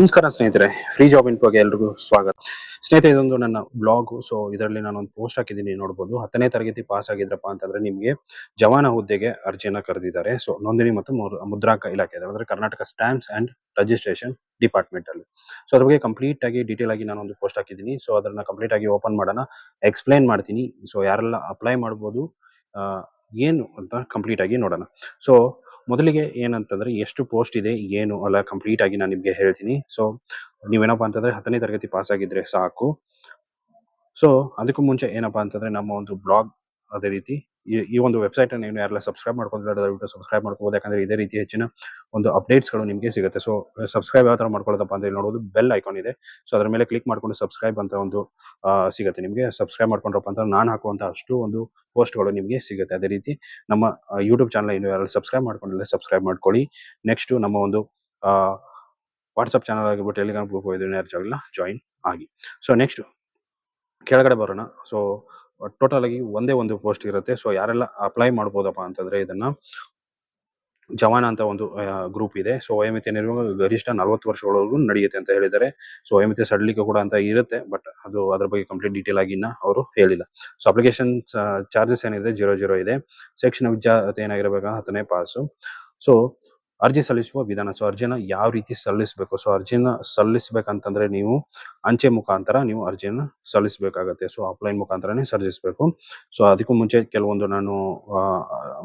ನಮಸ್ಕಾರ ಸ್ನೇಹಿತರೆ free job ಇನ್ಫೋಗೆ ಎಲ್ರಿಗೂ ಸ್ವಾಗತ. ಸ್ನೇಹಿತರೆ, ಇದೊಂದು ನನ್ನ ಬ್ಲಾಗ್ ಸೊ ಇದರಲ್ಲಿ ನಾನು ಒಂದು ಪೋಸ್ಟ್ ಹಾಕಿದ್ದೀನಿ, ನೋಡ್ಬೋದು. ಹತ್ತನೇ ತರಗತಿ ಪಾಸ್ ಆಗಿದ್ರಪ್ಪ ಅಂತಂದ್ರೆ ನಿಮಗೆ ಜವಾನ ಹುದ್ದೆಗೆ ಅರ್ಜಿಯನ್ನ ಕರೆದಿದ್ದಾರೆ. ಸೊ ನೋಂದಣಿ ಮತ್ತು ಮುದ್ರ- ಮುದ್ರಾಂಕ ಇಲಾಖೆ ಅಂದ್ರೆ Karnataka stamps and registration department ಅಲ್ಲಿ. ಸೊ ಅದ್ರ ಬಗ್ಗೆ ಕಂಪ್ಲೀಟ್ ಆಗಿ ಡೀಟೇಲ್ ಆಗಿ ನಾನು ಒಂದು ಪೋಸ್ಟ್ ಹಾಕಿದ್ದೀನಿ. ಸೊ ಅದನ್ನ ಕಂಪ್ಲೀಟ್ ಆಗಿ ಓಪನ್ ಮಾಡೋಣ. ಎಕ್ಸ್ಪ್ಲೈನ್ ಮಾಡ್ತೀನಿ. ಸೊ ಯಾರೆಲ್ಲ ಅಪ್ಲೈ ಮಾಡ್ಬೋದು ಏನು ಅಂತ ಕಂಪ್ಲೀಟ್ ಆಗಿ ನೋಡೋಣ. ಸೊ ಮೊದಲಿಗೆ ಏನಂತಂದ್ರೆ ಎಷ್ಟು ಪೋಸ್ಟ್ ಇದೆ, ಏನು ಅಲ್ಲ ಕಂಪ್ಲೀಟ್ ಆಗಿ ನಾನು ನಿಮ್ಗೆ ಹೇಳ್ತೀನಿ. ಸೊ ನೀವೇನಪ್ಪ ಅಂತಂದ್ರೆ ಹತ್ತನೇ ತರಗತಿ ಪಾಸ್ ಆಗಿದ್ರೆ ಸಾಕು. ಸೊ ಅದಕ್ಕೂ ಮುಂಚೆ ಏನಪ್ಪಾ ಅಂತಂದ್ರೆ ನಮ್ಮ ಒಂದು ಬ್ಲಾಗ್ ಅದೇ ರೀತಿ ಈ- ಒಂದು ವೆಬ್ಸೈಟ್ ಅನ್ನು ನೀವು ಯಾರೆಲ್ಲ ಸಬ್ಸ್ಕ್ರೈಬ್ ಮಾಡ್ಕೊಂಡಿಲ್ಲ, ದಯವಿಟ್ಟು ಸಬ್ಸ್ಕ್ರೈಬ್ ಮಾಡ್ಕೋಬಹುದು ಯಾಕಂದ್ರೆ ಇದೇ ರೀತಿ ಹೆಚ್ಚಿನ ಒಂದು ಅಪ್ಡೇಟ್ಸ್ಗಳು ನಿಮಗೆ ಸಿಗುತ್ತೆ. ಸೊ ಸಬ್ಸ್ಕ್ರೈಬ್ ಯಾವ ತರ ಮಾಡ್ಕೊಳ್ಳೋದಪ್ಪ ಅಂತ ಹೇಳಿ ನೋಡೋದು. ಬೆಲ್ ಐಕಾನ್ ಇದೆ. ಸೊ ಅದರ ಮೇಲೆ ಕ್ಲಿಕ್ ಮಾಡ್ಕೊಂಡು ಸಬ್ಸ್ಕ್ರೈಬ್ ಅಂತ ಒಂದು ಸಿಗುತ್ತೆ ನಿಮಗೆ. ಸಬ್ಸ್ಕ್ರೈಬ್ ಮಾಡ್ಕೊಂಡ್ರಪ್ಪ ಅಂತ ನಾನು ಹಾಕುವಂತ ಅಷ್ಟು ಒಂದು ಪೋಸ್ಟ್ಗಳು ನಿಮಗೆ ಸಿಗುತ್ತೆ. ಅದೇ ರೀತಿ ನಮ್ಮ ಯೂಟ್ಯೂಬ್ ಚಾನಲ್ ಇನ್ನು ಯಾರು ಸಬ್ಸ್ಕ್ರೈಬ್ ಮಾಡ್ಕೊಂಡಿಲ್ಲ ಸಬ್ಸ್ಕ್ರೈಬ್ ಮಾಡ್ಕೊಳ್ಳಿ. ನೆಕ್ಸ್ಟ್ ನಮ್ಮ ಒಂದು ವಾಟ್ಸ್ಆಪ್ ಚಾನಲ್ ಆಗಿರ್ಬೋದು ಟೆಲಿಗ್ರಾಮ್ ಗ್ರೂಪ್ ಇದನ್ನ ಯಾರು ಜಾಯಿನ್ ಆಗಿ. ಸೊ ನೆಕ್ಸ್ಟ್ ಕೆಳಗಡೆ ಬರೋಣ. ಸೊ ಟೋಟಲ್ ಆಗಿ ಒಂದೇ ಒಂದು ಪೋಸ್ಟ್ ಇರುತ್ತೆ. ಸೊ ಯಾರೆಲ್ಲ ಅಪ್ಲೈ ಮಾಡ್ಬೋದಪ್ಪ ಅಂತಂದ್ರೆ ಇದನ್ನ ಜವಾನ ಅಂತ ಒಂದು ಗ್ರೂಪ್ ಇದೆ. ಸೊ ವಯೋಮಿತಿ ಏನಿರುವ ಗರಿಷ್ಠ ನಲವತ್ತು ವರ್ಷಗಳವರೆಗೂ ನಡೆಯುತ್ತೆ ಅಂತ ಹೇಳಿದ್ದಾರೆ. ಸೊ ವಯೋಮಿತಿ ಸಡಲಿಕೆ ಕೂಡ ಅಂತ ಇರುತ್ತೆ ಬಟ್ ಅದು ಅದ್ರ ಬಗ್ಗೆ ಕಂಪ್ಲೀಟ್ ಡೀಟೇಲ್ ಆಗಿ ಅವರು ಹೇಳಿಲ್ಲ. ಸೊ ಅಪ್ಲಿಕೇಶನ್ ಚಾರ್ಜಸ್ ಏನಿದೆ? ಜೀರೋ ಜೀರೋ ಇದೆ. ಶೈಕ್ಷಣಿಕ ವಿದ್ಯಾರ್ಥಿ ಏನಾಗಿರ್ಬೇಕು ಹತ್ತನೇ ಪಾಸು ಸೊ ಅರ್ಜಿ ಸಲ್ಲಿಸುವ ವಿಧಾನ. ಸೊ ಅರ್ಜಿನ ಯಾವ ರೀತಿ ಸಲ್ಲಿಸಬೇಕು? ಸೊ ಅರ್ಜಿನ ಸಲ್ಲಿಸಬೇಕಂತಂದ್ರೆ ನೀವು ಅಂಚೆ ಮುಖಾಂತರ ನೀವು ಅರ್ಜಿಯನ್ನು ಸಲ್ಲಿಸಬೇಕಾಗತ್ತೆ. ಸೊ ಆಫ್ಲೈನ್ ಮುಖಾಂತರನೇ ಸಲ್ಲಿಸಬೇಕು. ಸೊ ಅದಕ್ಕೂ ಮುಂಚೆ ಕೆಲವೊಂದು ನಾನು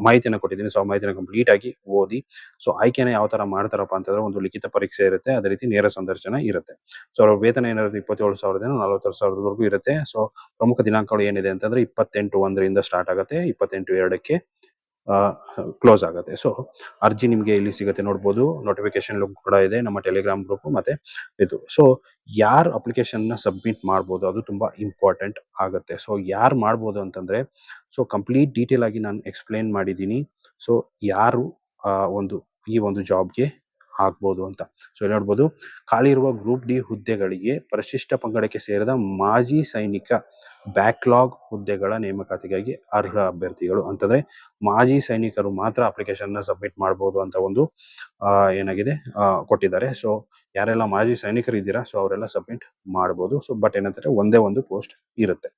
ಮಾಹಿತಿಯನ್ನು ಕೊಟ್ಟಿದ್ದೀನಿ. ಸೊ ಆ ಮಾಹಿತಿನ ಕಂಪ್ಲೀಟ್ ಆಗಿ ಓದಿ ಸೊ ಆಯ್ಕೆನ ಯಾವ ತರ ಮಾಡ್ತಾರಪ್ಪ ಅಂತಂದ್ರೆ ಒಂದು ಲಿಖಿತ ಪರೀಕ್ಷೆ ಇರುತ್ತೆ. ಅದೇ ರೀತಿ ನೇರ ಸಂದರ್ಶನ ಇರುತ್ತೆ. ಸೊ ಅವ್ರ ವೇತನ ಏನಾದ್ರು ಇಪ್ಪತ್ತೇಳು ಸಾವಿರದಿಂದ ನಲವತ್ತಾರು ಸಾವಿರದವರೆಗೂ ಇರುತ್ತೆ. ಸೊ ಪ್ರಮುಖ ದಿನಾಂಕಗಳು ಏನಿದೆ ಅಂತಂದ್ರೆ ಇಪ್ಪತ್ತೆಂಟು ಒಂದರಿಂದ ಸ್ಟಾರ್ಟ್ ಆಗುತ್ತೆ. ಇಪ್ಪತ್ತೆಂಟು ಎರಡಕ್ಕೆ ಕ್ಲೋಸ್ ಆಗುತ್ತೆ. ಸೊ ಅರ್ಜಿ ನಿಮಗೆ ಇಲ್ಲಿ ಸಿಗುತ್ತೆ, ನೋಡ್ಬೋದು. ನೋಟಿಫಿಕೇಶನ್ ಕೂಡ ಇದೆ, ನಮ್ಮ ಟೆಲಿಗ್ರಾಮ್ ಗ್ರೂಪ್ ಮತ್ತೆ ಇದು. ಸೊ ಯಾರು ಅಪ್ಲಿಕೇಶನ್ನ ಸಬ್ಮಿಟ್ ಮಾಡ್ಬೋದು, ಅದು ತುಂಬಾ ಇಂಪಾರ್ಟೆಂಟ್ ಆಗುತ್ತೆ. ಸೊ ಯಾರು ಮಾಡ್ಬೋದು ಅಂತಂದ್ರೆ ಸೊ ಕಂಪ್ಲೀಟ್ ಡೀಟೇಲ್ ಆಗಿ ನಾನು ಎಕ್ಸ್ಪ್ಲೇನ್ ಮಾಡಿದ್ದೀನಿ ಸೊ ಯಾರು ಒಂದು, ಈ ಒಂದು ಜಾಬ್ಗೆ ಆಗ್ಬೋದು ಅಂತ. ಸೊ ಇಲ್ಲಿ ನೋಡ್ಬೋದು, ಖಾಲಿ ಇರುವ ಗ್ರೂಪ್ ಡಿ ಹುದ್ದೆಗಳಿಗೆ ಪರಿಶಿಷ್ಟ ಪಂಗಡಕ್ಕೆ ಸೇರಿದ ಮಾಜಿ ಸೈನಿಕ ಬ್ಯಾಕ್ಲಾಗ್ ಹುದ್ದೆಗಳ ನೇಮಕಾತಿಗಾಗಿ ಅರ್ಹ ಅಭ್ಯರ್ಥಿಗಳು ಅಂತಂದ್ರೆ ಮಾಜಿ ಸೈನಿಕರು ಮಾತ್ರ ಅಪ್ಲಿಕೇಶನ್ನ ಸಬ್ಮಿಟ್ ಮಾಡಬಹುದು ಅಂತ ಒಂದು ಏನಾಗಿದೆ ಕೊಟ್ಟಿದ್ದಾರೆ. ಸೊ ಯಾರೆಲ್ಲ ಮಾಜಿ ಸೈನಿಕರು ಇದ್ದೀರಾ ಸೊ ಅವರೆಲ್ಲ ಸಬ್ಮಿಟ್ ಮಾಡಬಹುದು ಸೊ ಬಟ್ ಏನಂತಾರೆ, ಒಂದೇ ಒಂದು ಪೋಸ್ಟ್ ಇರುತ್ತೆ.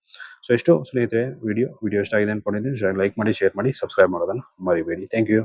ಸೊ ಇಷ್ಟು ಸ್ನೇಹಿತರೆ ವಿಡಿಯೋ ವಿಡಿಯೋ ಇಷ್ಟ ಆಗಿದೆ ಅನ್ಕೊಂಡಿದ್ದೀನಿ. ಲೈಕ್ ಮಾಡಿ ಶೇರ್ ಮಾಡಿ ಸಬ್ಸ್ಕ್ರೈಬ್ ಮಾಡೋದನ್ನ ಮರಿಬೇಡಿ. Thank you